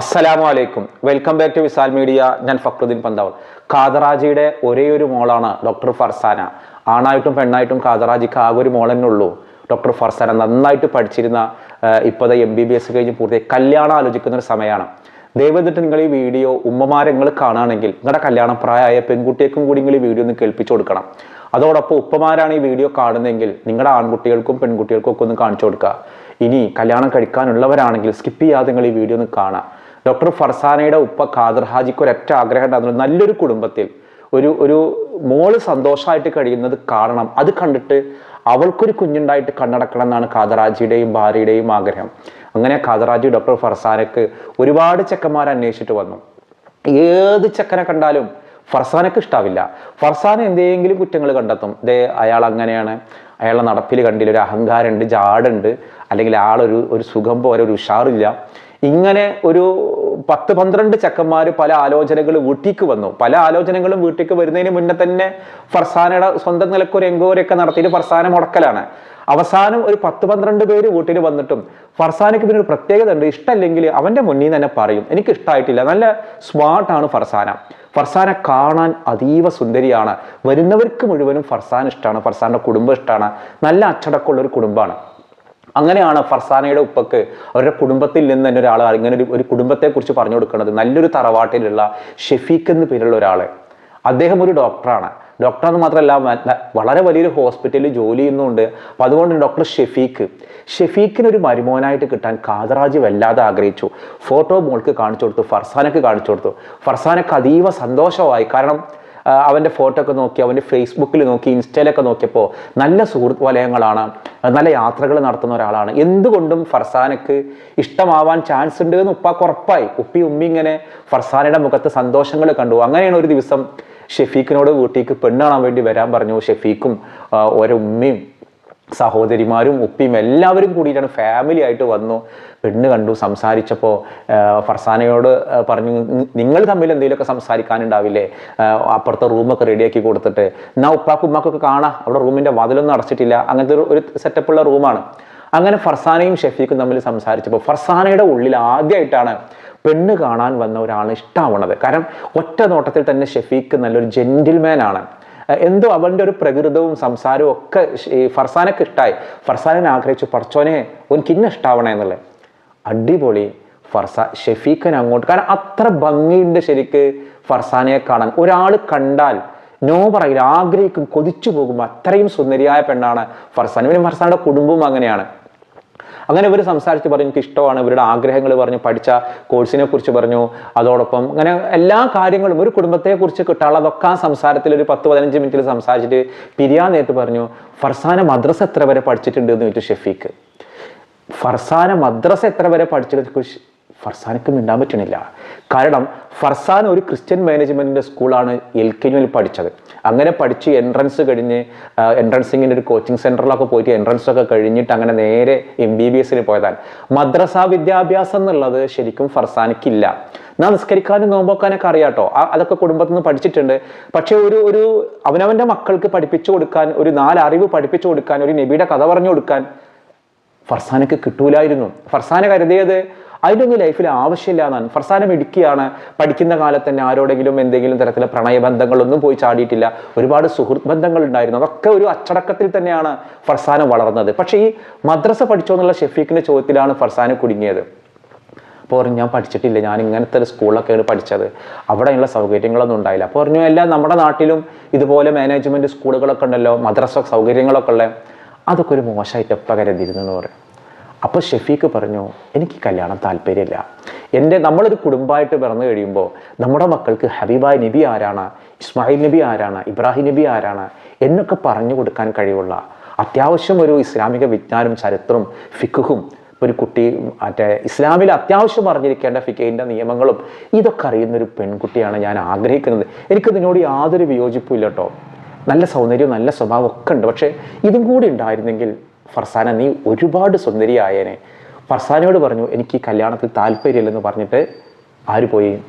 അസ്സലാമു അലൈക്കും welcome back to Visal media ഞാൻ ഫക്രുദ്ദീൻ പന്താവൾ. കാതറാജിയുടെ ഒരേ ഒരു മോളാണ് ഡോക്ടർ ഫർസാന. ആണായിട്ടും പെണ്ണായിട്ടും കാതറാജിക്ക് ആകെ ഒരു മോൾ തന്നെ ഉള്ളൂ. ഡോക്ടർ ഫർസാന നന്നായിട്ട് പഠിച്ചിരുന്ന ഇപ്പോഴത്തെ എം ബി ബി എസ് കഴിഞ്ഞ് പൂർത്തിയായി. കല്യാണം ആലോചിക്കുന്ന ഒരു സമയമാണ്. ദൈവത്തിട്ട് നിങ്ങൾ ഈ വീഡിയോ ഉമ്മമാരെ നിങ്ങൾ കാണുകയാണെങ്കിൽ നിങ്ങളുടെ കല്യാണം പ്രായമായ പെൺകുട്ടിയേക്കും കൂടി നിങ്ങൾ ഈ വീഡിയോ ഒന്ന് കേൾപ്പിച്ചു കൊടുക്കണം. അതോടൊപ്പം ഉപ്പമാരാണ് ഈ വീഡിയോ കാണുന്നതെങ്കിൽ നിങ്ങളുടെ ആൺകുട്ടികൾക്കും പെൺകുട്ടികൾക്കും ഒക്കെ ഒന്ന് കാണിച്ചു കൊടുക്കുക. ഇനി കല്യാണം കഴിക്കാനുള്ളവരാണെങ്കിൽ സ്കിപ്പ് ചെയ്യാതെ നിങ്ങൾ ഈ വീഡിയോ ഒന്ന് കാണാം ഡോക്ടർ ഫർസാനയുടെ ഉപ്പ ഖാദർ ഹാജിക്ക് ഒരൊറ്റ ആഗ്രഹം ഉണ്ടായിരുന്നു. നല്ലൊരു കുടുംബത്തിൽ ഒരു ഒരു മോൾ സന്തോഷമായിട്ട് കഴിയുന്നത് കാണണം. അത് കണ്ടിട്ട് അവൾക്കൊരു കുഞ്ഞുണ്ടായിട്ട് കണ്ണടക്കണം എന്നാണ് ഖാദറാജിയുടെയും ഭാര്യയുടെയും ആഗ്രഹം. അങ്ങനെ ഖാദറാജി ഡോക്ടർ ഫർസാനക്ക് ഒരുപാട് ചെക്കന്മാർ അന്വേഷിച്ചിട്ട് വന്നു. ഏത് ചെക്കനെ കണ്ടാലും ഫർസാനക്ക് ഇഷ്ടാവില്ല. ഫർസാന എന്തെങ്കിലും കുറ്റങ്ങൾ കണ്ടെത്തും. ദേ അയാൾ അങ്ങനെയാണ്. അയാളുടെ നടപ്പിൽ കണ്ടില്ല. ഒരു അഹങ്കാരമുണ്ട് ജാടുണ്ട്. അല്ലെങ്കിൽ ആളൊരു ഒരു സുഖം പോലെ ഒരു ഉഷാറില്ല. ഇങ്ങനെ ഒരു പത്ത് പന്ത്രണ്ട് ചെക്കന്മാർ പല ആലോചനകൾ വീട്ടിക്ക് വന്നു. പല ആലോചനകളും വീട്ടിക്ക് വരുന്നതിന് മുന്നേ തന്നെ ഫർസാനയുടെ സ്വന്തം നിലയ്ക്ക് ഒരു എങ്കോരൊക്കെ നടത്തിയിട്ട് ഫർസാന മുടക്കലാണ്. അവസാനം ഒരു പത്ത് പന്ത്രണ്ട് പേര് വീട്ടിൽ വന്നിട്ടും ഫർസാനയ്ക്ക് പിന്നെ ഒരു പ്രത്യേകത ഉണ്ട്. ഇഷ്ടമല്ലെങ്കിൽ അവന്റെ മുന്നിൽ തന്നെ പറയും എനിക്ക് ഇഷ്ടമായിട്ടില്ല നല്ല സ്മാർട്ടാണ് ഫർസാന. ഫർസാന കാണാൻ അതീവ സുന്ദരിയാണ്. വരുന്നവർക്ക് മുഴുവനും ഫർസാൻ ഇഷ്ടമാണ് ഫർസാന്റെ കുടുംബം ഇഷ്ടമാണ് നല്ല അച്ചടക്കമുള്ള ഒരു കുടുംബമാണ്. അങ്ങനെയാണ് ഫർസാനയുടെ ഉപ്പക്ക് അവരുടെ കുടുംബത്തിൽ നിന്ന് തന്നെ ഒരാൾ ഇങ്ങനെ ഒരു ഒരു കുടുംബത്തെക്കുറിച്ച് പറഞ്ഞു കൊടുക്കുന്നത്. നല്ലൊരു തറവാട്ടിലുള്ള ഷെഫീഖ് എന്ന് പേരുള്ള ഒരാൾ. അദ്ദേഹം ഒരു ഡോക്ടറാണ്. ഡോക്ടർ എന്ന് മാത്രമല്ല വളരെ വലിയൊരു ഹോസ്പിറ്റലിൽ ജോലി ചെയ്യുന്നുണ്ട്. അപ്പോൾ അതുകൊണ്ട് ഡോക്ടർ ഷെഫീഖ്. ഷെഫീഖിന് ഒരു മരുമോനായിട്ട് കിട്ടാൻ കാതറാജ് വല്ലാതെ ആഗ്രഹിച്ചു. ഫോട്ടോ മോൾക്ക് കാണിച്ചു കൊടുത്തു ഫർസാനക്ക് കാണിച്ചു കൊടുത്തു. ഫർസാനക്ക് അതീവ സന്തോഷമായി. കാരണം അവന്റെ ഫോട്ടോ ഒക്കെ നോക്കി അവന്റെ ഫേസ്ബുക്കിൽ നോക്കി ഇൻസ്റ്റയിലൊക്കെ നോക്കിയപ്പോൾ നല്ല സുഹൃത്ത് വലയങ്ങളാണ്. നല്ല യാത്രകൾ നടത്തുന്ന ഒരാളാണ്. എന്തുകൊണ്ടും ഫർസാനക്ക് ഇഷ്ടമാവാൻ ചാൻസ് ഉണ്ട് എന്ന് ഉപ്പാക്ക് ഉറപ്പായി. ഉപ്പി ഉമ്മി ഇങ്ങനെ ഫർസാനയുടെ മുഖത്ത് സന്തോഷങ്ങൾ കണ്ടു. അങ്ങനെയാണ് ഒരു ദിവസം ഷെഫീഖിനോട് വീട്ടിലേക്ക് പെണ്ണ് കാണാൻ വേണ്ടി വരാൻ പറഞ്ഞു. ഷെഫീഖും ഓരോ ഉമ്മയും സഹോദരിമാരും ഉപ്പിയും എല്ലാവരും കൂടിയിട്ടാണ് ഫാമിലി ആയിട്ട് വന്നു. പെണ്ണ് കണ്ടു സംസാരിച്ചപ്പോൾ ഫർസാനയോട് പറഞ്ഞു നിങ്ങൾ തമ്മിൽ എന്തെങ്കിലുമൊക്കെ സംസാരിക്കാനുണ്ടാവില്ലേ? അപ്പുറത്തെ റൂമൊക്കെ റെഡിയാക്കി കൊടുത്തിട്ട്. എന്നാ ഉപ്പാക്കും ഉമ്മാക്കൊക്കെ കാണാം. അവിടെ റൂമിന്റെ വാതിലൊന്നും അടച്ചിട്ടില്ല. അങ്ങനത്തെ ഒരു- സെറ്റപ്പുള്ള റൂമാണ് അങ്ങനെ ഫർസാനയും ഷെഫീഖും തമ്മിൽ സംസാരിച്ചപ്പോൾ ഫർസാനയുടെ ഉള്ളിൽ ആദ്യമായിട്ടാണ് പെണ്ണ് കാണാൻ വന്ന ഒരാൾ ഇഷ്ടമാവണത് കാരണം ഒറ്റ നോട്ടത്തിൽ തന്നെ ഷെഫീഖ് നല്ലൊരു ജെന്റിൽമാനാണ് എന്തോ അവന്റെ ഒരു പ്രകൃതവും സംസാരവും ഒക്കെ ഈ ഫർസാനക്ക് ഇഷ്ടമായി ഫർസാനെ ആഗ്രഹിച്ചു പറച്ചോനെ എനിക്ക് ഇന്ന ഇഷ്ടാവണേ എന്നുള്ളത്. അടിപൊളി ഫർസ ഷെഫീഖിനെ അങ്ങോട്ട് കാരണം അത്ര ഭംഗിയുണ്ട് ശരിക്ക് ഫർസാനയെ കാണാൻ. ഒരാൾ കണ്ടാൽ നോ പറയില്ല ആഗ്രഹിക്കും കൊതിച്ചു പോകും. അത്രയും സുന്ദരിയായ പെണ്ണാണ് ഫർസാൻ പിന്നെ ഫർസാനയുടെ കുടുംബവും അങ്ങനെയാണ്. അങ്ങനെ ഇവർ സംസാരിച്ച് പറഞ്ഞു എനിക്ക് ഇഷ്ടമാണ് ഇവരുടെ ആഗ്രഹങ്ങൾ പറഞ്ഞു പഠിച്ച കോഴ്സിനെ കുറിച്ച് പറഞ്ഞു. അതോടൊപ്പം അങ്ങനെ എല്ലാ കാര്യങ്ങളും ഒരു കുടുംബത്തെ കുറിച്ച് കിട്ടാനുള്ളതൊക്കെ ആ സംസാരത്തിൽ ഒരു പത്ത് പതിനഞ്ച് മിനിറ്റിൽ സംസാരിച്ചിട്ട് പിരിയാൻ നേരിട്ട് പറഞ്ഞു ഫർസാന മദ്രസ എത്ര വരെ പഠിച്ചിട്ടുണ്ട്? എന്ന് ചോദിച്ചു ഷെഫീക്ക് ഫർസാന മദ്രസ എത്ര വരെ പഠിച്ചിട്ട് ഫർസാനക്ക് മിണ്ടാൻ പറ്റണില്ല. കാരണം ഫർസാൻ ഒരു ക്രിസ്ത്യൻ മാനേജ്മെന്റിന്റെ സ്കൂളാണ് എൽ കെ ജിയിൽ പഠിച്ചത്. അങ്ങനെ പഠിച്ച് എൻട്രൻസ് കഴിഞ്ഞ് എൻട്രൻസിങ്ങിന്റെ ഒരു കോച്ചിങ് സെന്ററിലൊക്കെ പോയിട്ട് എൻട്രൻസ് ഒക്കെ കഴിഞ്ഞിട്ട് അങ്ങനെ നേരെ എം ബി ബി എസിന് പോയതാണ്. മദ്രസ വിദ്യാഭ്യാസം എന്നുള്ളത് ശരിക്കും ഫർസാനക്കില്ല. നാ നിസ്കരിക്കാനും നോമ്പോക്കാനൊക്കെ അറിയാട്ടോ അതൊക്കെ കുടുംബത്തിൽ നിന്ന് പഠിച്ചിട്ടുണ്ട്. പക്ഷേ ഒരു ഒരു അവനവന്റെ മക്കൾക്ക് പഠിപ്പിച്ചു കൊടുക്കാൻ ഒരു നാലറിവ് പഠിപ്പിച്ചു കൊടുക്കാൻ ഒരു നബിയുടെ കഥ പറഞ്ഞു കൊടുക്കാൻ ഫർസാനക്ക് കിട്ടൂലായിരുന്നു. ഫർസാന കരുതിയത് അതിന്റെ ഒന്നും ലൈഫിൽ ആവശ്യമില്ല എന്നാണ്. ഫർസാനം ഇടുക്കിയാണ് പഠിക്കുന്ന കാലത്ത് തന്നെ ആരോടെങ്കിലും എന്തെങ്കിലും തരത്തിലെ പ്രണയബന്ധങ്ങളൊന്നും പോയി ചാടിയിട്ടില്ല. ഒരുപാട് സുഹൃത്ത് ബന്ധങ്ങൾ ഉണ്ടായിരുന്നു അതൊക്കെ ഒരു അച്ചടക്കത്തിൽ തന്നെയാണ് ഫർസാനം വളർന്നത്. പക്ഷേ ഈ മദ്രസ പഠിച്ചോ എന്നുള്ള ഷെഫീഖിന്റെ ചോദ്യത്തിലാണ് ഫർസാന കുടുങ്ങിയത്. അപ്പോൾ പറഞ്ഞു ഞാൻ പഠിച്ചിട്ടില്ല. ഞാൻ ഇങ്ങനത്തെ ഒരു സ്കൂളിലൊക്കെയാണ് പഠിച്ചത്. അവിടെയുള്ള സൗകര്യങ്ങളൊന്നും ഉണ്ടായില്ല. അപ്പോൾ പറഞ്ഞു എല്ലാം നമ്മുടെ നാട്ടിലും ഇതുപോലെ മാനേജ്മെന്റ് സ്കൂളുകളൊക്കെ ഉണ്ടല്ലോ. മദ്രസ സൗകര്യങ്ങളൊക്കെ ഉള്ളത് അതൊക്കെ ഒരു മോശമായിട്ട് എപ്പോൾ കരുതിയിരുന്നു എന്ന് പറയും അപ്പോൾ ഷെഫീഖ് പറഞ്ഞു എനിക്ക് കല്യാണം താല്പര്യമില്ല. എന്റെ നമ്മളൊരു കുടുംബമായിട്ട് പിറന്നു കഴിയുമ്പോൾ നമ്മുടെ മക്കൾക്ക് ഹബീബായ് നബി ആരാണ് ഇസ്മായിൽ നബി ആരാണ് ഇബ്രാഹിം നബി ആരാണ് എന്നൊക്കെ പറഞ്ഞു കൊടുക്കാൻ കഴിവുള്ള അത്യാവശ്യം ഒരു ഇസ്ലാമിക വിജ്ഞാനം ചരിത്രവും ഫിഖുഹും ഒരു കുട്ടി മറ്റേ ഇസ്ലാമിൽ അത്യാവശ്യം അറിഞ്ഞിരിക്കേണ്ട ഫിക്കയിന്റെ നിയമങ്ങളും ഇതൊക്കെ അറിയുന്ന ഒരു പെൺകുട്ടിയാണ് ഞാൻ ആഗ്രഹിക്കുന്നത്. എനിക്ക് നിന്നോട് യാതൊരു വിയോജിപ്പും ഇല്ല കേട്ടോ. നല്ല സൗന്ദര്യവും നല്ല സ്വഭാവം ഒക്കെ ഉണ്ട്. പക്ഷേ ഇതും കൂടി ഉണ്ടായിരുന്നെങ്കിൽ ഫർസാന നീ ഒരുപാട് സുന്ദരിയായേനെ. ഫർസാനയോട് പറഞ്ഞു എനിക്ക് ഈ കല്യാണത്തിൽ താല്പര്യമില്ലെന്ന് പറഞ്ഞിട്ട് ആര് പോയി?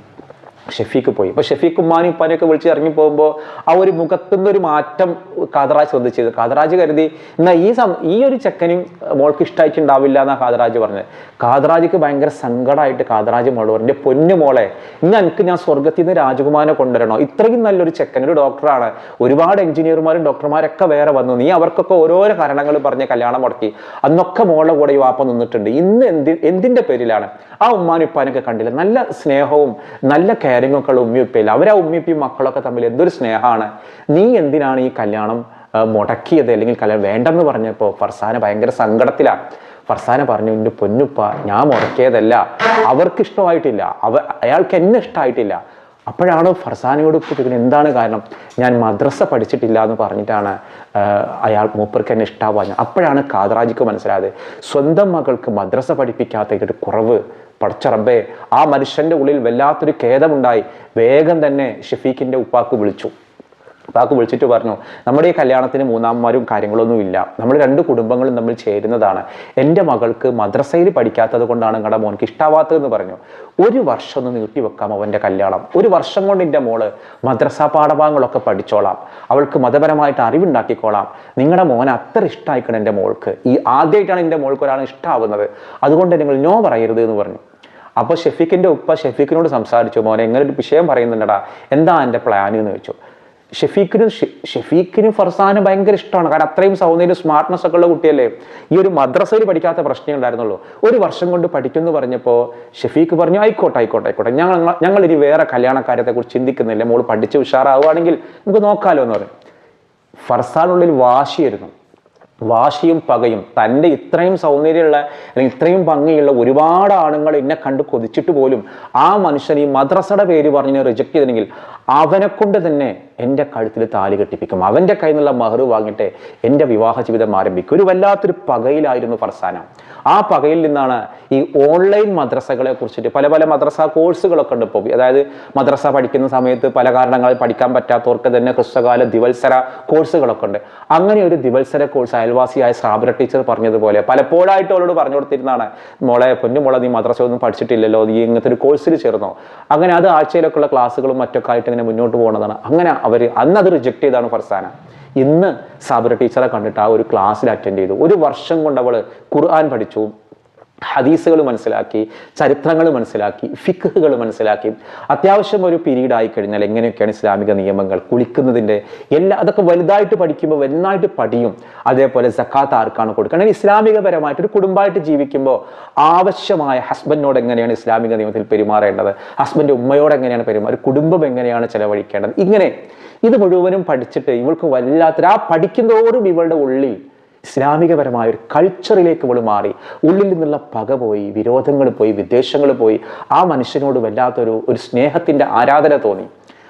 ഷെഫീക്ക് പോയി. അപ്പൊ ഷെഫീഖ് ഉമ്മാനും ഉപ്പാനെയൊക്കെ വിളിച്ച് ഇറങ്ങി പോകുമ്പോൾ ആ ഒരു മുഖത്തുനിന്ന് ഒരു മാറ്റം കാതറാജ് ശ്രദ്ധിച്ചത്. കാതറാജ് കരുതി എന്നാൽ ഈ സം ഈ ഒരു ചെക്കനും മോൾക്ക് ഇഷ്ടമായിട്ടുണ്ടാവില്ല എന്നാണ് കാതറാജ് പറഞ്ഞത്. കാതറാജിക്ക് ഭയങ്കര സങ്കടമായിട്ട് കാതറാജ് മോൾ പറഞ്ഞു പൊന്നു മോളെ ഇന്ന് എനിക്ക് ഞാൻ സ്വർഗത്തിൽ നിന്ന് രാജകുമാരനെ കൊണ്ടുവരണോ? ഇത്രയും നല്ലൊരു ചെക്കൻ ഒരു ഡോക്ടറാണ്. ഒരുപാട് എഞ്ചിനീയർമാരും ഡോക്ടർമാരൊക്കെ വേറെ വന്നു. നീ അവർക്കൊക്കെ ഓരോരോ കാരണങ്ങൾ പറഞ്ഞ് കല്യാണം മുടക്കി. അന്നൊക്കെ മോളുടെ കൂടെ ഈ വാപ്പ നിന്നിട്ടുണ്ട്. ഇന്ന് എന്തി എന്തിന്റെ പേരിലാണ്? ആ ഉമ്മാനും ഉപ്പാനൊക്കെ കണ്ടില്ല. നല്ല സ്നേഹവും നല്ല കെയറിങ്ങും ഒക്കെ ഉമ്മിയുപ്പയില്ല അവർ അവരാ ഉമ്മിയപ്പയും മക്കളൊക്കെ തമ്മിൽ എന്തൊരു സ്നേഹമാണ്. നീ എന്തിനാണ് ഈ കല്യാണം ആ, മുടക്കിയത്? അല്ലെങ്കിൽ കല്യാണം വേണ്ടെന്ന് പറഞ്ഞപ്പോൾ ഫർസാന ഭയങ്കര സങ്കടത്തിലാണ് ഫർസാന പറഞ്ഞു എന്റെ പൊന്നുപ്പ ഞാൻ മുടക്കിയതല്ല. അവർക്ക് ഇഷ്ടമായിട്ടില്ല. അവ അയാൾക്ക് എന്നെ ഇഷ്ടമായിട്ടില്ല അപ്പോഴാണ് ഫർസാനയോട് ചോദിക്കുന്നത്? എന്താണ് കാരണം? ഞാൻ മദ്രസ പഠിച്ചിട്ടില്ല എന്ന് പറഞ്ഞിട്ടാണ് ആ, അയാൾ മൂപ്പർക്ക് എന്നെ ഇഷ്ടാവാഞ്ഞ അപ്പോഴാണ് കാതറാജിക്ക് മനസ്സിലായത്. സ്വന്തം മകൾക്ക് മദ്രസ പഠിപ്പിക്കാത്ത ഒരു കുറവ് പടച്ചറബേ ആ മനുഷ്യന്റെ ഉള്ളിൽ വല്ലാത്തൊരു ഖേദമുണ്ടായി. വേഗം തന്നെ ഷഫീഖിന്റെ ഉപ്പാക്ക് വിളിച്ചു. ഉപ്പാക്ക് വിളിച്ചിട്ട് പറഞ്ഞു നമ്മുടെ ഈ കല്യാണത്തിന് മൂന്നാമ്മമാരും കാര്യങ്ങളൊന്നും ഇല്ല. നമ്മൾ രണ്ട് കുടുംബങ്ങളും തമ്മിൽ ചേരുന്നതാണ്. എന്റെ മകൾക്ക് മദ്രസയിൽ പഠിക്കാത്തത് കൊണ്ടാണ് നിങ്ങളുടെ മോൻക്ക് ഇഷ്ടാവാത്തതെന്ന് പറഞ്ഞു. ഒരു വർഷം ഒന്ന് നീട്ടിവെക്കാം അവന്റെ കല്യാണം. ഒരു വർഷം കൊണ്ട് എന്റെ മോൾ മദ്രസ പാഠഭാഗങ്ങളൊക്കെ പഠിച്ചോളാം. അവൾക്ക് മതപരമായിട്ട് അറിവുണ്ടാക്കിക്കോളാം. നിങ്ങളുടെ മോൻ അത്ര ഇഷ്ടമായിക്കണം എന്റെ മോൾക്ക്. ഈ ആദ്യമായിട്ടാണ് എന്റെ മോൾക്ക് ഒരാൾ ഇഷ്ടമാവുന്നത് അതുകൊണ്ട് നിങ്ങൾ നോ പറയരുത് എന്ന് പറഞ്ഞു. അപ്പോൾ ഷെഫീഖിന്റെ ഉപ്പ ഷെഫീഖിനോട് സംസാരിച്ചു മോനെ എങ്ങനെ ഒരു വിഷയം പറയുന്നുണ്ടടാ. എന്താ എന്റെ പ്ലാൻ എന്ന് ചോദിച്ചു. ഷെഫീഖിന് ഷെഫീഖിന് ഫർസാന് ഭയങ്കര ഇഷ്ടമാണ്. കാരണം അത്രയും സൗന്ദര്യം സ്മാർട്ട്നെസ് ഒക്കെ ഉള്ള കുട്ടിയല്ലേ? ഈ ഒരു മദ്രസയിൽ പഠിക്കാത്ത പ്രശ്നമേ ഉണ്ടായിരുന്നുള്ളൂ. ഒരു വർഷം കൊണ്ട് പഠിക്കുമെന്ന് പറഞ്ഞപ്പോൾ ഷെഫീഖ് പറഞ്ഞു ആയിക്കോട്ടെ ആയിക്കോട്ടെ ആയിക്കോട്ടെ. ഞങ്ങൾ ഇനി വേറെ കല്യാണക്കാര്യത്തെക്കുറിച്ച് ചിന്തിക്കുന്നില്ല. മോൾ പഠിച്ച് ഉഷാറാവുകയാണെങ്കിൽ നമുക്ക് നോക്കാമല്ലോ എന്ന് പറയും ഫർസാനുള്ളിൽ വാശിയായിരുന്നു. വാശിയും പകയും. തന്റെ ഇത്രയും സൗന്ദര്യമുള്ള അല്ലെങ്കിൽ ഇത്രയും ഭംഗിയുള്ള ഒരുപാട് ആണുങ്ങൾ എന്നെ കണ്ട് കൊതിച്ചിട്ട് പോലും ആ മനുഷ്യൻ ഈ മദ്രസയുടെ പേര് പറഞ്ഞ് റിജക്ട് ചെയ്തില്ലെങ്കിൽ അവനെ കൊണ്ട് തന്നെ എന്റെ കഴുത്തിൽ താലി കെട്ടിപ്പിക്കും. അവന്റെ കയ്യിൽ നിന്നുള്ള മഹർ വാങ്ങിയിട്ട് എന്റെ വിവാഹ ജീവിതം ആരംഭിക്കും. ഒരു വല്ലാത്തൊരു പകയിലായിരുന്നു ഫർസാന. ആ പകയിൽ നിന്നാണ് ഈ ഓൺലൈൻ മദ്രസകളെ കുറിച്ചിട്ട് പല പല മദ്രസ കോഴ്സുകളൊക്കെ ഉണ്ട് ഇപ്പോൾ അതായത് മദ്രസ പഠിക്കുന്ന സമയത്ത് പല കാരണങ്ങളിൽ പഠിക്കാൻ പറ്റാത്തവർക്ക് തന്നെ ക്രിസ്തകാല ദിവത്സര കോഴ്സുകളൊക്കെ ഉണ്ട്. അങ്ങനെ ഒരു ദിവത്സര കോഴ്സ് അയൽവാസിയായ ശ്രാബര ടീച്ചർ പറഞ്ഞതുപോലെ പലപ്പോഴായിട്ട് അവളോട് പറഞ്ഞു കൊടുത്തിരുന്നതാണ് മോളെ പൊന്നു മോളെ നീ മദ്രസ ഒന്നും പഠിച്ചിട്ടില്ലല്ലോ നീ ഇങ്ങനത്തെ ഒരു കോഴ്സിൽ ചേർന്നോ? അങ്ങനെ അത് ആഴ്ചയിലൊക്കെയുള്ള ക്ലാസ്സുകളും മറ്റൊക്കെ ആയിട്ട് ഇങ്ങനെ മുന്നോട്ട് പോകുന്നതാണ് അങ്ങനെ അവർ അന്ന് അത് റിജക്റ്റ് ചെയ്താണ് ഫർസാന. ഇന്ന് സാബിറ ടീച്ചറെ കണ്ടിട്ട് ആ ഒരു ക്ലാസ്സിൽ അറ്റൻഡ് ചെയ്തു. ഒരു വർഷം കൊണ്ട് അവൾ ഖുർആൻ പഠിച്ചു. ഹദീസുകൾ മനസ്സിലാക്കി ചരിത്രങ്ങൾ മനസ്സിലാക്കി ഫിഖുകൾ മനസ്സിലാക്കി. അത്യാവശ്യം ഒരു പീരീഡ് ആയി കഴിഞ്ഞാൽ എങ്ങനെയൊക്കെയാണ് ഇസ്ലാമിക നിയമങ്ങൾ കുളിക്കുന്നതിന്റെ എല്ലാ അതൊക്കെ വലുതായിട്ട് പഠിക്കുമ്പോൾ വലുതായിട്ട് പഠിയും. അതേപോലെ സക്കാത്ത് ആർക്കാണ് അങ്ങനെ ഇസ്ലാമികപരമായിട്ട് ഒരു കുടുംബമായിട്ട് ജീവിക്കുമ്പോൾ ആവശ്യമായ ഹസ്ബൻഡിനോട് എങ്ങനെയാണ് ഇസ്ലാമിക നിയമത്തിൽ പെരുമാറേണ്ടത്? ഹസ്ബൻഡ് ഉമ്മയോട് എങ്ങനെയാണ് പെരുമാറുക കുടുംബം എങ്ങനെയാണ് ചെലവഴിക്കേണ്ടത്? ഇങ്ങനെ. ഇത് മുഴുവനും പഠിച്ചിട്ട് ഇവൾക്ക് വല്ലാത്തൊരു ആ പഠിക്കുന്നതോറും ഇവളുടെ ഉള്ളിൽ ഇസ്ലാമികപരമായ ഒരു കൾച്ചറിലേക്ക് ഇവൾ മാറി. ഉള്ളിൽ നിന്നുള്ള പക പോയി വിരോധങ്ങൾ പോയി വിദ്വേഷങ്ങൾ പോയി. ആ മനുഷ്യനോട് വല്ലാത്തൊരു ഒരു സ്നേഹത്തിന്റെ ആരാധന തോന്നി.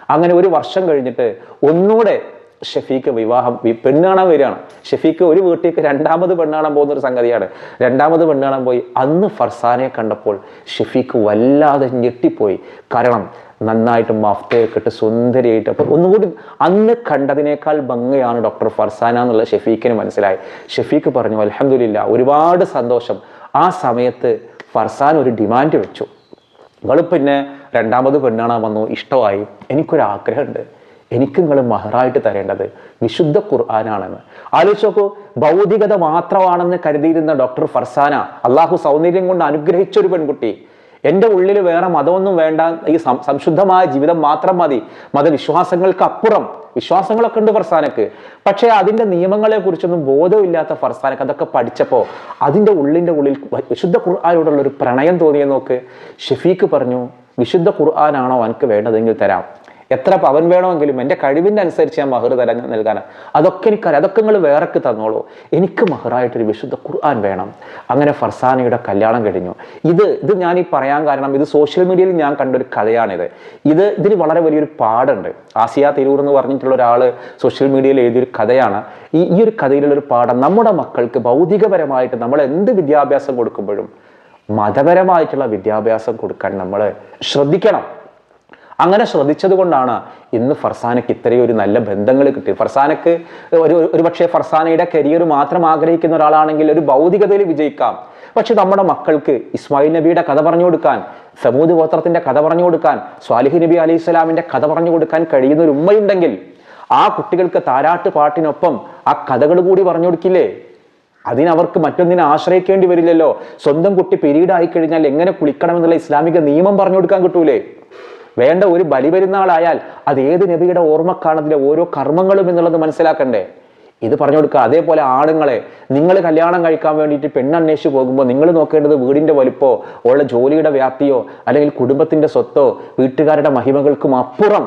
അങ്ങനെ ഒരു വർഷം കഴിഞ്ഞിട്ട് ഒന്നുകൂടെ ഷഫീക്ക് വിവാഹം പെണ്ണാണാൻ വരികയാണ്. ഷഫീക്ക് ഒരു വീട്ടിലേക്ക് രണ്ടാമത് പെണ്ണാണാൻ പോകുന്ന ഒരു സംഗതിയാണ്. രണ്ടാമത് പെണ്ണാണാൻ പോയി. അന്ന് ഫർസാനെ കണ്ടപ്പോൾ ഷഫീക്ക് വല്ലാതെ ഞെട്ടിപ്പോയി. കാരണം നന്നായിട്ട് മഫ്തയൊക്കെ ഇട്ട് സുന്ദരിയായിട്ട്. അപ്പോൾ ഒന്നുകൂടി അന്ന് കണ്ടതിനേക്കാൾ ഭംഗിയാണ് ഡോക്ടർ ഫർസാന എന്നുള്ള ഷെഫീഖിന് മനസ്സിലായി. ഷെഫീഖ് പറഞ്ഞു അലഹമില്ല ഒരുപാട് സന്തോഷം. ആ സമയത്ത് ഫർസാൻ ഒരു ഡിമാൻഡ് വെച്ചു. നിങ്ങൾ പിന്നെ രണ്ടാമത് പെണ്ണാണാൻ വന്നു ഇഷ്ടമായി. എനിക്കൊരാഗ്രഹമുണ്ട്. എനിക്ക് നിങ്ങൾ മഹറായിട്ട് തരേണ്ടത് വിശുദ്ധ ഖുർആാനാണെന്ന്. ആലോചിച്ച് നോക്കൂ ഭൗതികത മാത്രമാണെന്ന് കരുതിയിരുന്ന ഡോക്ടർ ഫർസാന അള്ളാഹു സൗന്ദര്യം കൊണ്ട് അനുഗ്രഹിച്ച ഒരു പെൺകുട്ടി. എന്റെ ഉള്ളിൽ വേറെ മതമൊന്നും വേണ്ട. ഈ സംശുദ്ധമായ ജീവിതം മാത്രം മതി. മതവിശ്വാസങ്ങൾക്ക് അപ്പുറം വിശ്വാസങ്ങളൊക്കെ ഉണ്ട് ഫർസാനക്ക്. പക്ഷേ അതിന്റെ നിയമങ്ങളെ കുറിച്ചൊന്നും ബോധമില്ലാത്ത ഫർസാനക്ക് അതൊക്കെ പഠിച്ചപ്പോൾ അതിന്റെ ഉള്ളിന്റെ ഉള്ളിൽ വിശുദ്ധ ഖുർആാനോടുള്ള ഒരു പ്രണയം തോന്നിയെന്ന് നോക്ക്. ഷെഫീക്ക് പറഞ്ഞു വിശുദ്ധ ഖുർആാനാണോ എനിക്ക് വേണ്ടതെങ്കിൽ തരാം. എത്ര പവൻ വേണമെങ്കിലും എന്റെ കഴിവിന്റെ അനുസരിച്ച് ഞാൻ മഹർ തരാൻ നൽകാനാണ് അതൊക്കെ എനിക്കറിയാം. അതൊക്കെ നിങ്ങൾ വേറെക്ക് തന്നോളൂ. എനിക്ക് മഹറായിട്ടൊരു വിശുദ്ധ ഖുർആൻ വേണം. അങ്ങനെ ഫർസാനയുടെ കല്യാണം കഴിഞ്ഞു. ഇത് ഇത് ഞാൻ ഈ പറയാൻ കാരണം ഇത് സോഷ്യൽ മീഡിയയിൽ ഞാൻ കണ്ടൊരു കഥയാണിത്. ഇത് ഇതിന് വളരെ വലിയൊരു പാടുണ്ട് ആസിയ തിരൂർ എന്ന് പറഞ്ഞിട്ടുള്ള ഒരാൾ സോഷ്യൽ മീഡിയയിൽ എഴുതിയൊരു കഥയാണ്. ഈ ഈ ഒരു കഥയിലുള്ള ഒരു പാഠം നമ്മുടെ മക്കൾക്ക് ഭൗതികപരമായിട്ട് നമ്മൾ എന്ത് വിദ്യാഭ്യാസം കൊടുക്കുമ്പോഴും മതപരമായിട്ടുള്ള വിദ്യാഭ്യാസം കൊടുക്കാൻ നമ്മൾ ശ്രദ്ധിക്കണം. അങ്ങനെ ശ്രദ്ധിച്ചത് കൊണ്ടാണ് ഇന്ന് ഫർസാനയ്ക്ക് ഇത്രയും ഒരു നല്ല ബന്ധങ്ങൾ കിട്ടിയത്. ഫർസാനക്ക് ഒരു ഒരു പക്ഷേ ഫർസാനയുടെ കരിയർ മാത്രം ആഗ്രഹിക്കുന്ന ഒരാളാണെങ്കിൽ ഒരു ഭൗതികതയിൽ വിജയിക്കാം. പക്ഷെ നമ്മുടെ മക്കൾക്ക് ഇസ്മായിൽ നബിയുടെ കഥ പറഞ്ഞു കൊടുക്കാൻ സമൂദ് ഗോത്രത്തിന്റെ കഥ പറഞ്ഞു കൊടുക്കാൻ സ്വാലിഹ് നബി അലൈഹി സ്വലാമിന്റെ കഥ പറഞ്ഞു കൊടുക്കാൻ കഴിയുന്ന ഒരു ഉമ്മയുണ്ടെങ്കിൽ ആ കുട്ടികൾക്ക് താരാട്ട് പാട്ടിനൊപ്പം ആ കഥകൾ കൂടി പറഞ്ഞു കൊടുക്കില്ലേ? അതിനവർക്ക് മറ്റൊന്നിനെ ആശ്രയിക്കേണ്ടി വരില്ലല്ലോ. സ്വന്തം കുട്ടി പിരീഡായി കഴിഞ്ഞാൽ എങ്ങനെ കുളിക്കണമെന്നുള്ള ഇസ്ലാമിക നിയമം പറഞ്ഞു കൊടുക്കാൻ കിട്ടൂലേ? വേണ്ട ഒരു ബലിപെരുന്നാളായാൽ അത് ഏത് നബിയുടെ ഓർമ്മക്കാണതിലെ ഓരോ കർമ്മങ്ങളും എന്നുള്ളത് മനസ്സിലാക്കണ്ടേ? ഇത് പറഞ്ഞു കൊടുക്കുക. അതേപോലെ ആണുങ്ങളെ നിങ്ങൾ കല്യാണം കഴിക്കാൻ വേണ്ടിയിട്ട് പെണ്ണന്വേഷിച്ച് പോകുമ്പോൾ നിങ്ങൾ നോക്കേണ്ടത് വീടിന്റെ വലുപ്പോ ഉള്ള ജോലിയുടെ വ്യാപ്തിയോ അല്ലെങ്കിൽ കുടുംബത്തിന്റെ സ്വത്തോ വീട്ടുകാരുടെ മഹിമകൾക്കും അപ്പുറം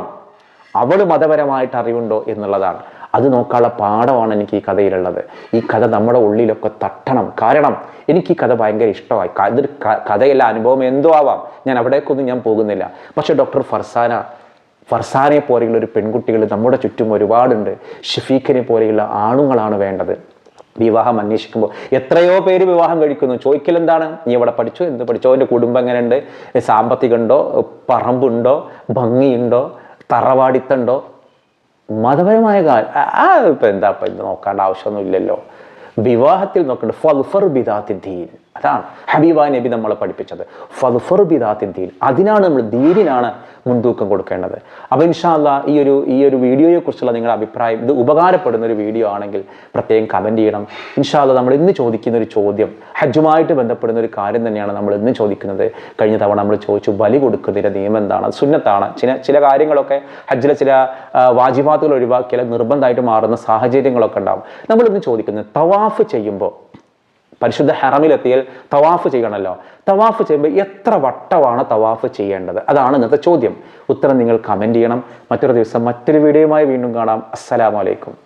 അവൾ മതപരമായിട്ട് അറിവുണ്ടോ എന്നുള്ളതാണ്. അത് നോക്കാനുള്ള പാഠമാണ് എനിക്ക് ഈ കഥയിലുള്ളത്. ഈ കഥ നമ്മുടെ ഉള്ളിലൊക്കെ തട്ടണം. കാരണം എനിക്ക് ഈ കഥ ഭയങ്കര ഇഷ്ടമായി. അതൊരു കഥയല്ല അനുഭവം എന്തോ ആവാം. ഞാൻ അവിടേക്കൊന്നും ഞാൻ പോകുന്നില്ല. പക്ഷേ ഡോക്ടർ ഫർസാന ഫർസാനെ പോലെയുള്ള ഒരു പെൺകുട്ടികൾ നമ്മുടെ ചുറ്റും ഒരുപാടുണ്ട്. ഷഫീഖിനെ പോലെയുള്ള ആണുങ്ങളാണ് വേണ്ടത്. വിവാഹം അന്വേഷിക്കുമ്പോൾ എത്രയോ പേര് വിവാഹം കഴിക്കുന്നു. ചോദിക്കൽ എന്താണ്? നീ എവിടെ പഠിച്ചു? എന്ത് പഠിച്ചോ? എന്റെ കുടുംബം എങ്ങനെയുണ്ട്? സാമ്പത്തികമുണ്ടോ പറമ്പുണ്ടോ? ഭംഗിയുണ്ടോ? തറവാടിത്തണ്ടോ? മതപരമായ കാര്യം ഇപ്പം എന്താ ഇപ്പം ഇത് നോക്കേണ്ട ആവശ്യമൊന്നുമില്ലല്ലോ. വിവാഹത്തിൽ നോക്കേണ്ട. ഫൽഫർ ബിദാത്തി ദീൻ. അതാണ് ഹബീബ നബി നമ്മളെ പഠിപ്പിച്ചത്. ഫൽഫർ ബിദാത്തി ദീൻ. അതിനാണ് നമ്മൾ ദീനിനാണ് മുൻതൂക്കം കൊടുക്കേണ്ടത്. അപ്പോൾ ഇൻഷാല്ല ഈ ഒരു ഈ ഒരു വീഡിയോയെ കുറിച്ചുള്ള നിങ്ങളുടെ അഭിപ്രായം ഇത് ഉപകാരപ്പെടുന്ന ഒരു വീഡിയോ ആണെങ്കിൽ പ്രത്യേകം കമന്റ് ചെയ്യണം. ഇൻഷാല്ല നമ്മൾ ഇന്ന് ചോദിക്കുന്ന ഒരു ചോദ്യം ഹജ്ജുമായിട്ട് ബന്ധപ്പെടുന്ന ഒരു കാര്യം തന്നെയാണ് നമ്മൾ ഇന്ന് ചോദിക്കുന്നത്. കഴിഞ്ഞ തവണ നമ്മൾ ചോദിച്ചു ബലി കൊടുക്കുന്നതിന്റെ നിയമം എന്താണ്? സുന്നത്താണ്. ചില ചില കാര്യങ്ങളൊക്കെ ഹജ്ജിലെ ചില വാജിബാത്തുകൾ ഒഴിവാക്കിയാൽ നിർബന്ധമായിട്ട് മാറുന്ന സാഹചര്യങ്ങളൊക്കെ ഉണ്ടാവും. നമ്മൾ ഇന്ന് ചോദിക്കുന്നത് തവാഫ് ചെയ്യുമ്പോൾ പരിശുദ്ധ ഹറമിലെത്തിയാൽ തവാഫ് ചെയ്യണമല്ലോ തവാഫ് ചെയ്യുമ്പോൾ എത്ര വട്ടമാണ് തവാഫ് ചെയ്യേണ്ടത്? അതാണ് ഇന്നത്തെ ചോദ്യം. ഉത്തരം നിങ്ങൾ കമന്റ് ചെയ്യണം. മറ്റൊരു ദിവസം മറ്റൊരു വീഡിയോയുമായി വീണ്ടും കാണാം. അസ്സലാമലൈക്കും